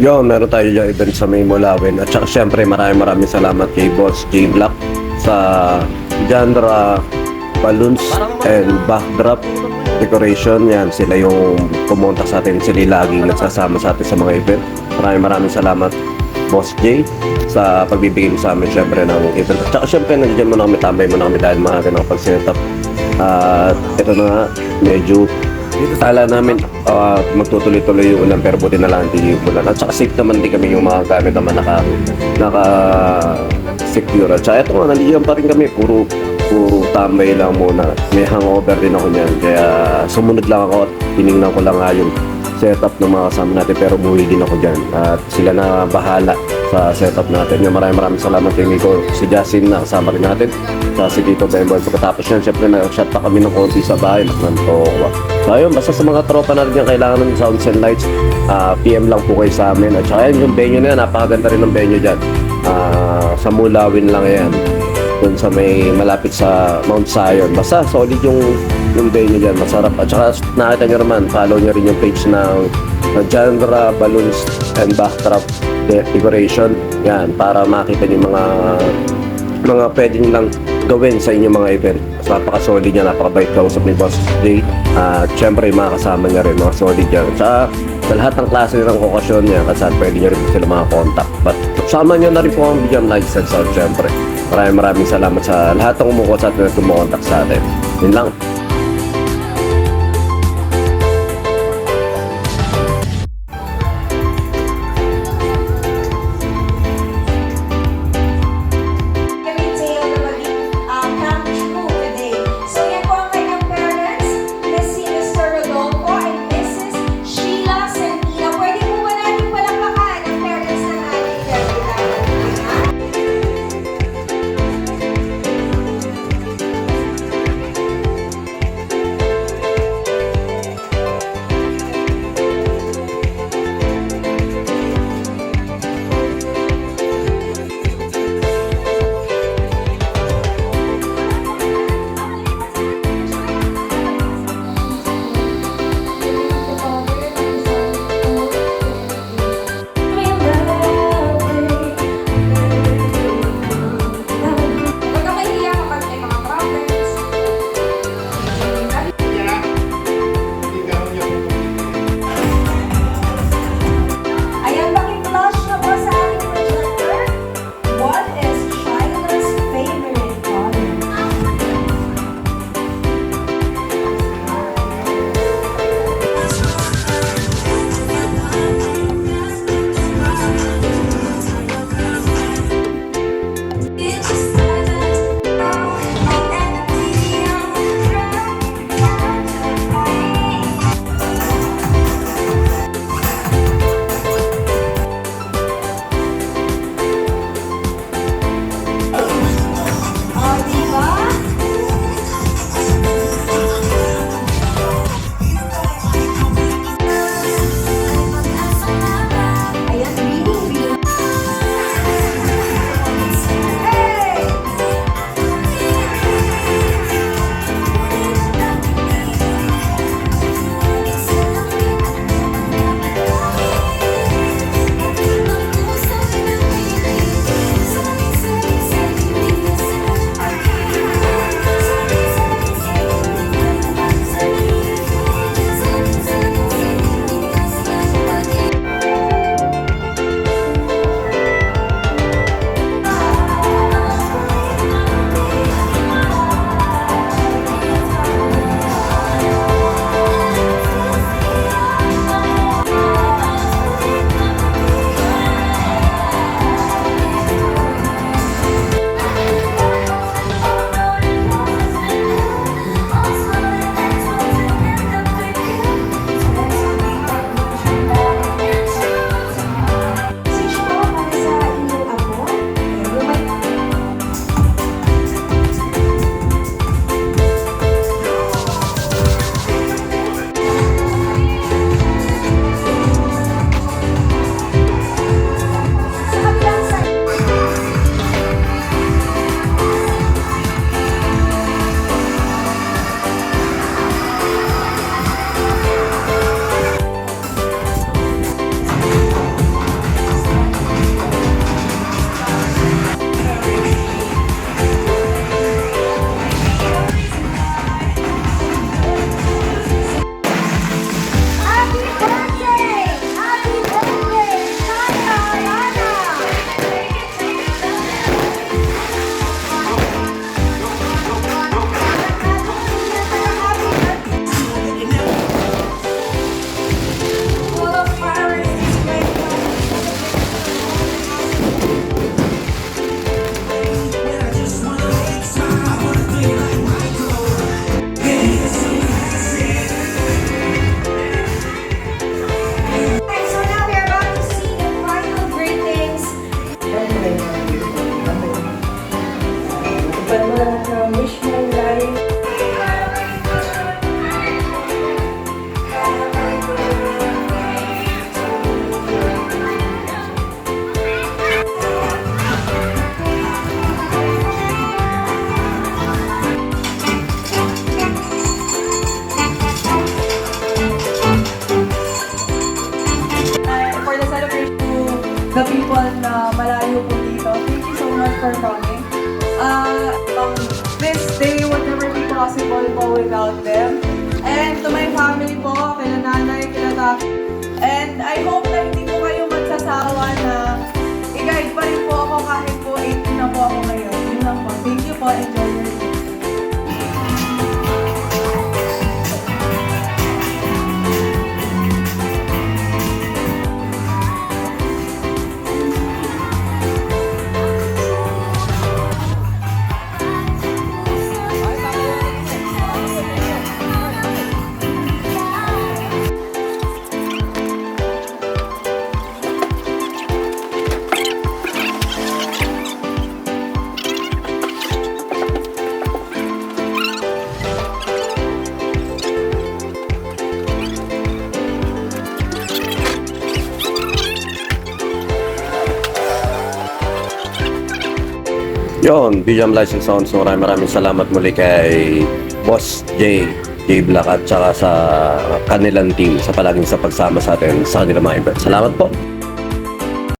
Yo, meron tayo dyan event sa May Mulawin. At saka syempre maraming maraming salamat kay Boss J Black sa genre balloons and backdrop decoration. Yan, sila yung pumunta sa atin. Sila yung laging nagsasama sa atin sa mga event. Maraming maraming salamat Boss J sa pagbibigay mo sa amin syempre ng event. At saka syempre nandiyan mo na kami, tambay mo na kami dahil maaga na pag up. At ito na nga, medyo Kala namin ah, magtutuloy-tuloy yung ulan pero buti na lang hindi yung ulan. At saka safe naman din kami yung mga gamit naman naka, naka secure. At saka ito nga, nandiyan pa rin kami. Puro, puro tambay lang muna. May hangover din ako niyan. Kaya sumunod lang ako at tinignan ko lang nga yung setup ng mga kasama natin pero buhay din ako dyan. At sila na bahala sa setup natin. Yung maraming maraming salamat kay Miko. Si Jasin na kasama rin natin. Sa si Tito Bemboy. Pagkatapos yan, syempre nag-shot pa kami ng konti sa bahay. Nantowa. So ayun, basta sa mga tropa natin yung kailangan ng sounds and lights, ah, PM lang po kayo sa amin. At saka yun, yung venue na yan, napakaganda rin ng venue dyan. Ah, sa Mulawin lang yan. Doon sa may malapit sa Mount Zion. Basta solid yung yung venue dyan, masarap. At saka nakita nyo naman, follow nyo rin yung page ng ng genre, balloons, and backdrop de- decoration. Yan, para makita nyo mga mga pwedeng lang gawin sa inyong mga event. Napaka-solid niya, napaka-bait kausap ni Boss J. At syempre, yung mga kasama niya rin, mga solid yan. Sa, sa lahat ng klase ng okasyon niya, kasi pwede niyo rin sila mga contact. But sama niyo na rin po ang bigyan license out, syempre. Maraming maraming salamat sa lahat ng umuko sa atin at kumukontak sa atin. Yun lang. people going out there. Yon, BGM License Sounds. Maraming maraming salamat muli kay Boss J, J Black at saka sa kanilang team sa palaging sa pagsama sa atin sa kanila mga event. Salamat po.